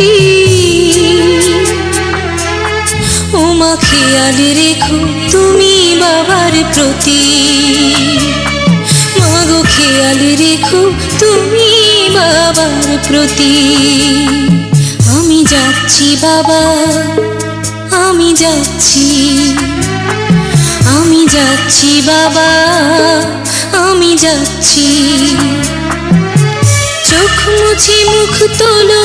পরিণতি ও মা খেয়াল রেখো, তুমি বাবার প্রতি। মাগো খেয়াল রেখো, তুমি বাবার প্রতি। আমি যাচ্ছি বাবা, আমি যাচ্ছি। আমি যাচ্ছি বাবা, আমি যাচ্ছি। চোখ মুছে মুখ তোলো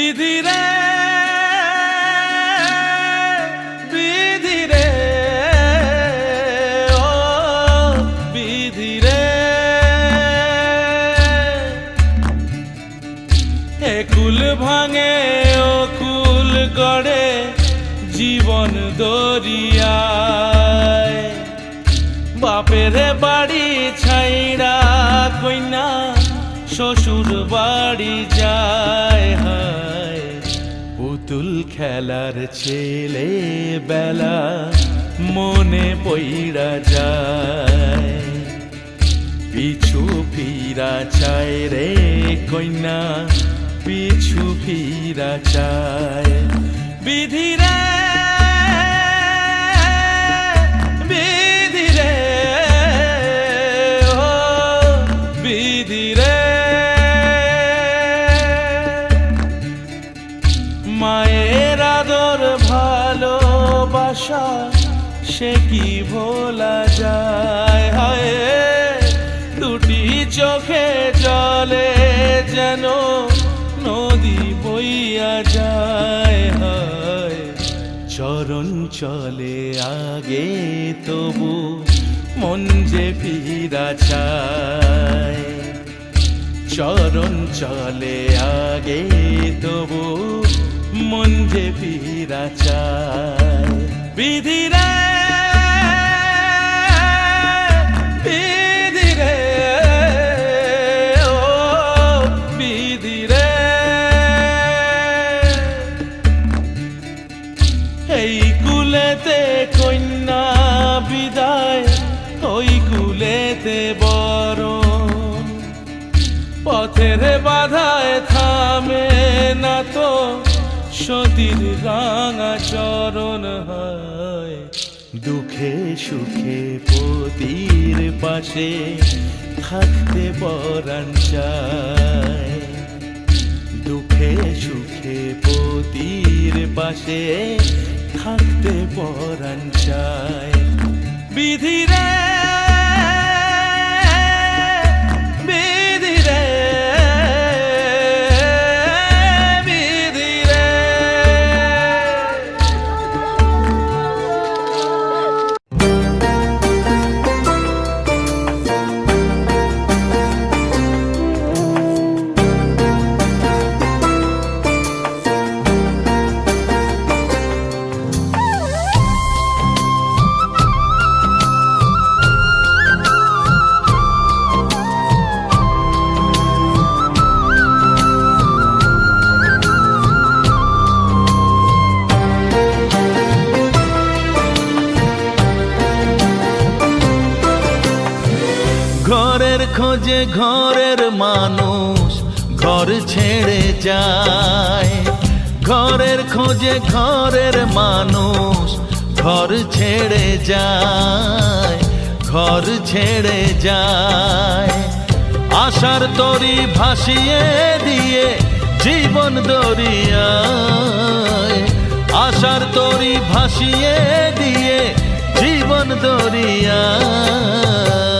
বিধি রে বিধি রে, ও বিধি রে। একুল ভাঙে, ও কুল গড়ে জীবন দরিয়ায়। বাপের বাড়ি ছাইড়া কইনা, শ্বশুর বাড়ি খেলার ছেলে বেলা মনে পইরা যায়। পিছু ফিরা চায় রে কন্যা পিছু ফিরা চায়। বিধি সে কি ভোলা যায়? হায় দুটি চোখে জলে যেন নদী বইয়া যায়। হায়, চরণ চলে আগে তবু মন যে ফিরা চায়। চরণ চলে আগে তবু মন যে ফিরা চায়। বিধি দুঃখে সুখে পতির পাশে থাকতে পরাণ চায়। দুঃখে সুখে পতির পাশে থাকতে পরাণ চায়। বিধি খোঁজে ঘরের মানুষ ঘর ছেড়ে যায়। ঘরের খোঁজে ঘরের মানুষ ঘর ছেড়ে যায়, ঘর ছেড়ে যায়। আশার তরি ভাসিয়ে দিয়ে জীবন দরিয়ায়। আশার তরি ভাসিয়ে দিয়ে জীবন দরিয়ায়।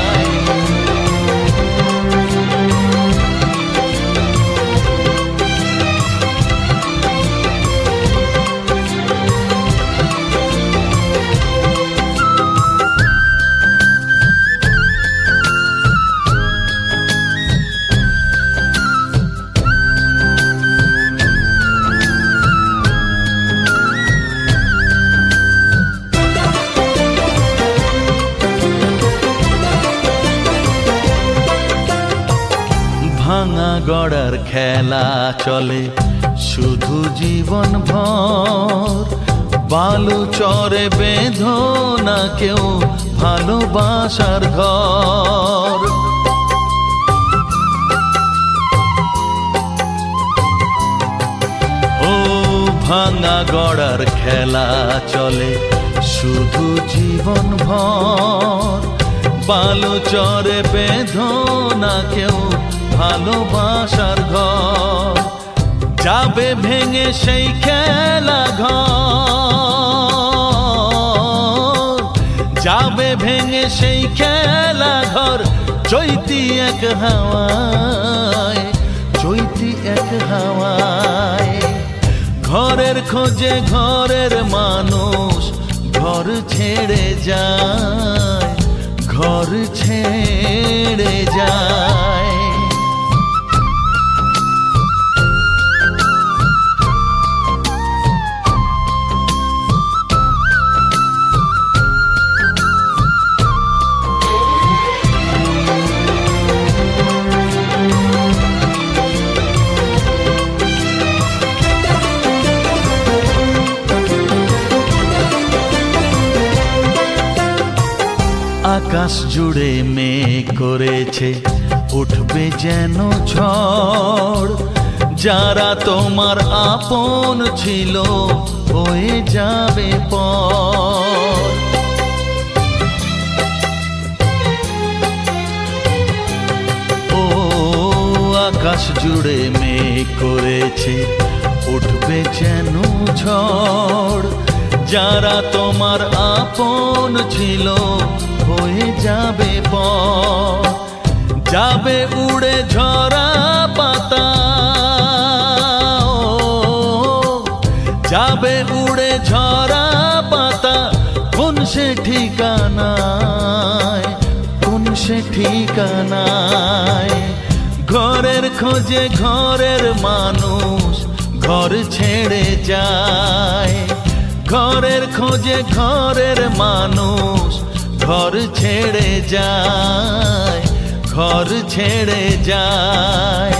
চলে শুধু জীবন ভর বালু চরে বেঁধো না কেউ ভালোবাসার ঘর। ও ভাঙা গড়ার খেলা চলে শুধু জীবন ভর বালু চরে বেঁধো না কেউ ভালোবাসার ঘর। যাবে ভেঙে সেই খেলা ঘর। যাবে ভেঙে সেই খেলা ঘর, চৈতি এক হাওয়ায়, চৈতি এক হাওয়ায়। ঘরের খোঁজে ঘরের মানুষ, ঘর ছেড়ে যায়, ঘর ছেড়ে যায়। আকাশ জুড়ে মেঘ করেছে, উঠবে যেন ঝড়। যারা তোমার আপন ছিল হয়ে যাবে পর আকাশ জুড়ে মেঘ করেছে, উঠবে যেন ঝড়। যারা তোমার আপন ছিল হয়ে যাবে পর যাবে উড়ে ঝরা পাতা। যাবে উড়ে ঝরা পাতা, কোন সে ঠিকানায়, কোন সে ঠিকানায়? ঘরের খোঁজে ঘরের মানুষ ঘর ছেড়ে যায়। ঘরের খোঁজে ঘরের মানুষ ঘর ছেড়ে যায়, ঘর ছেড়ে যায়।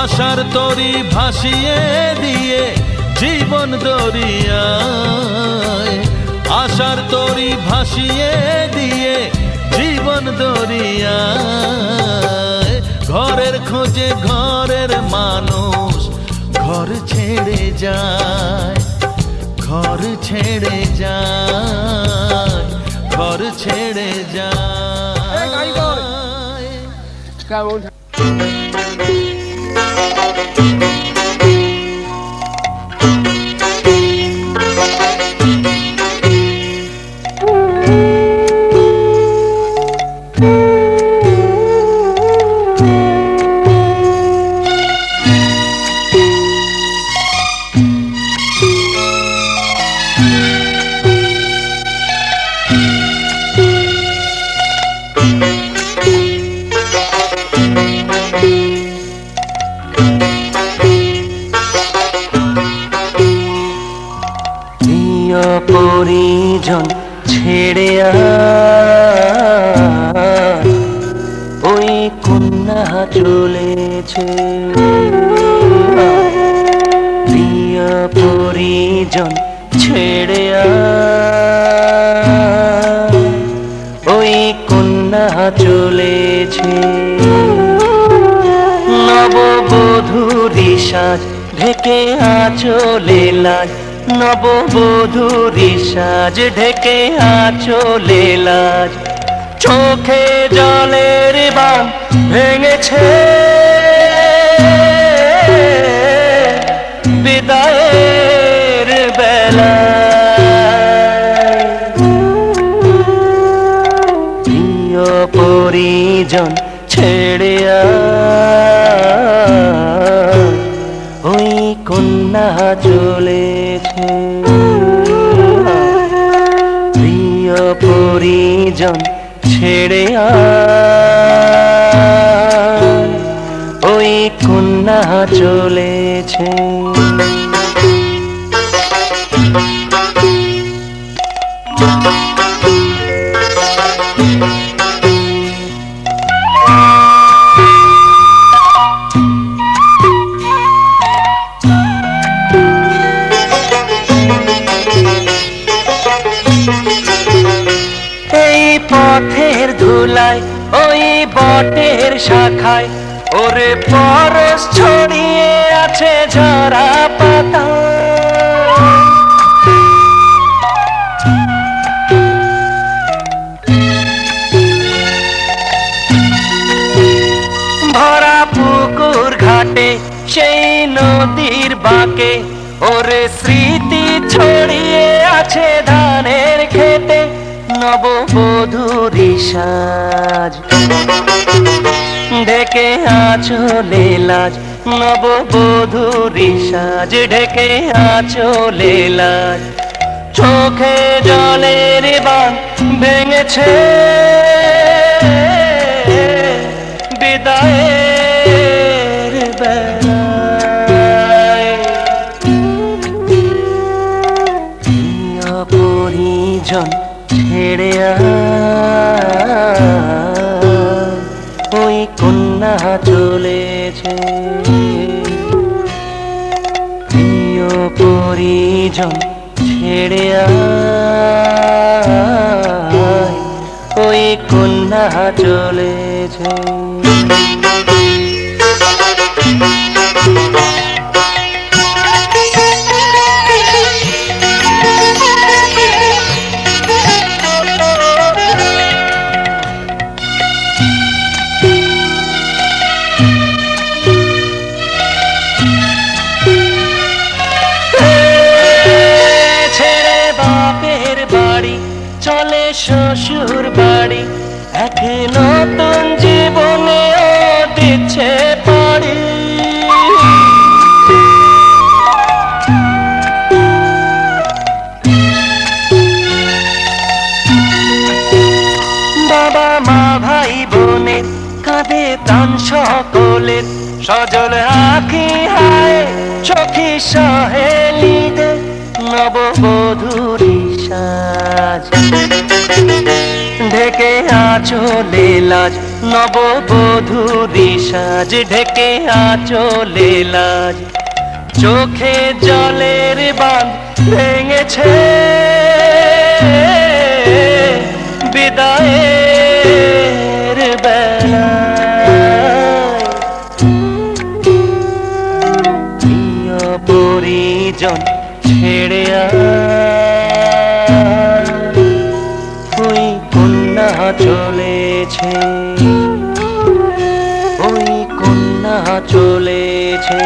আশার তরি ভাসিয়ে দিয়ে জীবন দরিয়ায়। আশার তরি ভাসিয়ে দিয়ে জীবন দরিয়ায়। ঘরের খোঁজে ঘরের মানুষ ঘর ছেড়ে যায়, ঘর ছেড়ে যায়। ঘর ছেড়ে যায়। কন্যা চলেছে। নববধূরি সাজ ঢেকে আচলে লাজ নববধু সাজ ঢেকে আচলে লাজ চোখে জলের বান ভেঙেছে। ওই কন্যা চলেছে। প্রিয় পরিজন ছেড়ে ওই কন্যা চলেছে। বটের শাখায়। ওরে পরশ ছড়িয়ে আছে ঝরা পাতা। ভরা পুকুর ঘাটে, সেই নদীর বাঁকে। ওরে স্মৃতি ছড়িয়ে আছে ধানের খেতে। নববধূরি সাজ। ঢেকে আচলে লাজ নববধূরি সাজ। ঢেকে আচলে লাজ চোখে জলের বান ভেঙেছে। বিদায়ের বেলায় প্রিয় ছেড়ে আয়, কন্যা চলেছে। প্রিয় পরিজন ছেড়ে ওই কন্যা চলেছে। সকলের সজল আঁকি হায়, চোখে সহেলিদের নববধূরি সাজ। ঢেকে আচলে লাজ, নববধূরি সাজ। ঢেকে আচলে লাজ, চোখে জলের বাঁধ ভেঙেছে। বিদায়ের পরিজন ছেড়ে ওই কন্যা চলেছে। ওই কন্যা চলেছে।